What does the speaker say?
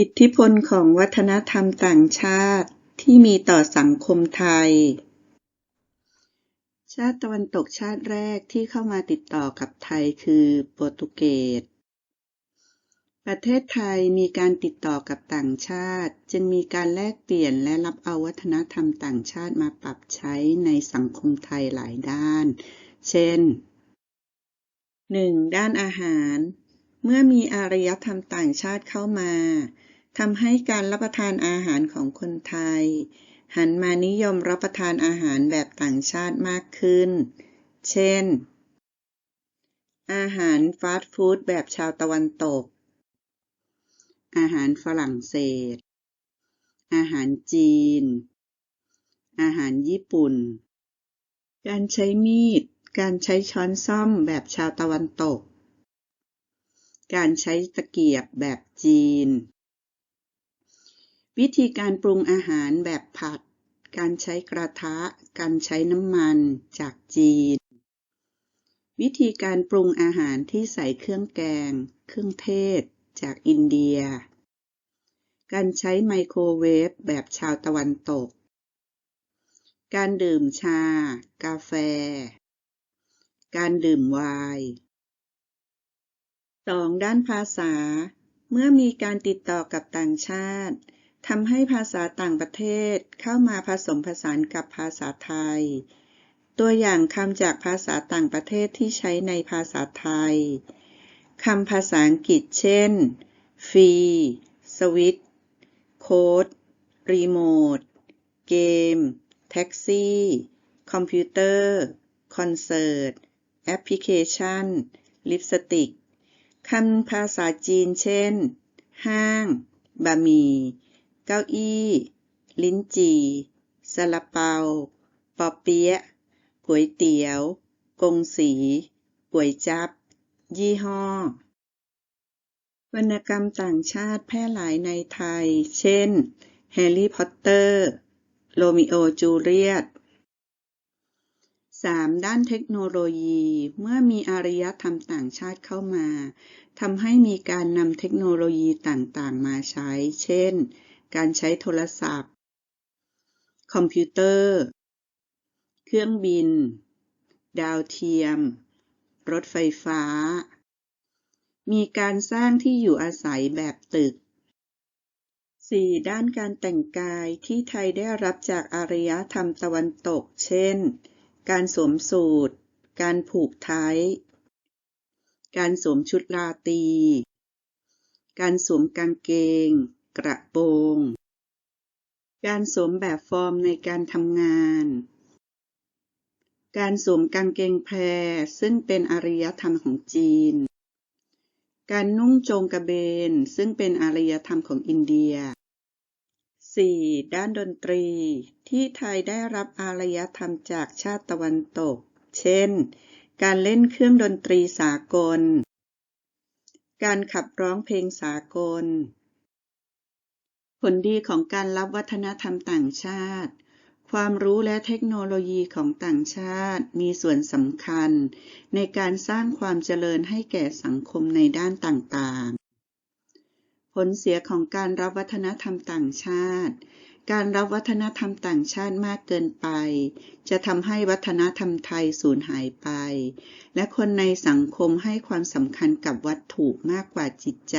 อิทธิพลของวัฒนธรรมต่างชาติที่มีต่อสังคมไทย ชาติตะวันตกชาติแรกที่เข้ามาติดต่อกับไทยคือโปรตุเกส ประเทศไทยมีการติดต่อกับต่างชาติ จึงมีการแลกเปลี่ยนและรับเอาวัฒนธรรมต่างชาติมาปรับใช้ในสังคมไทยหลายด้าน เช่น 1. ด้านอาหาร เมื่อมีอารยธรรมต่างชาติเข้ามาทำให้การรับประทานอาหารของคนไทย หันมานิยมรับประทานอาหารแบบต่างชาติมากขึ้น เช่น อาหารฟาสต์ฟู้ดแบบชาวตะวันตก อาหารฝรั่งเศส อาหารจีน อาหารญี่ปุ่น การใช้มีด การใช้ช้อนซ่อมแบบชาวตะวันตก การใช้ตะเกียบแบบจีน วิธีการปรุงอาหารแบบผัด การใช้กระทะ การใช้น้ำมันจากจีน วิธีการปรุงอาหารที่ใส่เครื่องแกง เครื่องเทศ จากอินเดีย การใช้ไมโครเวฟแบบชาวตะวันตก การดื่มชา กาแฟ การดื่มไวน์ 2. ด้านภาษา เมื่อมีการติดต่อกับต่างชาติทำให้ภาษาต่างประเทศเข้ามาผสมผสานกับภาษาไทย ตัวอย่างคำจากภาษาต่างประเทศที่ใช้ในภาษาไทยคำภาษาอังกฤษเช่น ฟรี สวิตโค้ด รีโมท เกม แท็กซี่ คอมพิวเตอร์ คอนเสิร์ต แอปพลิเคชัน ลิปสติก คำภาษาจีนเช่น ห้าง บะหมี่ เก้าอี้ ลิ้นจี่ซาลาเปา ปอเปี๊ยะ ก๋วยเตี๋ยว กงสี ก๋วยจับ ยี่ห้อ วรรณกรรมต่างชาติแพร่หลายในไทย เช่น แฮร์รี่พอตเตอร์ โรมิโอจูเลียต 3. ด้านเทคโนโลยี เมื่อมีอารยธรรมต่างชาติเข้ามาทำให้มีการนำเทคโนโลยีต่างๆ มาใช้ เช่น การใช้โทรศัพท์ คอมพิวเตอร์ เครื่องบิน ดาวเทียม รถไฟฟ้า มีการสร้างที่อยู่อาศัยแบบตึก 4. ด้านการแต่งกายที่ไทยได้รับจากอารยธรรมตะวันตก เช่น การสวมสูทการผูกไทยการสวมชุดราตรี การสวมกางเกง กระโปรง การสวมแบบฟอร์มในการทำงาน การสวมกางเกงแพรซึ่งเป็นอารยธรรมของจีน การนุ่งโจงกระเบนซึ่งเป็นอารยธรรมของอินเดีย 4. ด้านดนตรี ที่ไทยได้รับอารยธรรมจากชาติตะวันตก เช่น การเล่นเครื่องดนตรีสากล การขับร้องเพลงสากล ผลดีของการรับวัฒนธรรมต่างชาติ ความรู้และเทคโนโลยีของต่างชาติมีส่วนสำคัญ ในการสร้างความเจริญให้แก่สังคมในด้านต่างๆ ลเสียของการรับวัฒนธรรมต่างชาติ การรับวัฒนธรรมต่างชาติมากเกินไป จะทำให้วัฒนธรรมไทยสูญหายไป และคนในสังคมให้ความสำคัญกับวัตถุมากกว่าจิตใจ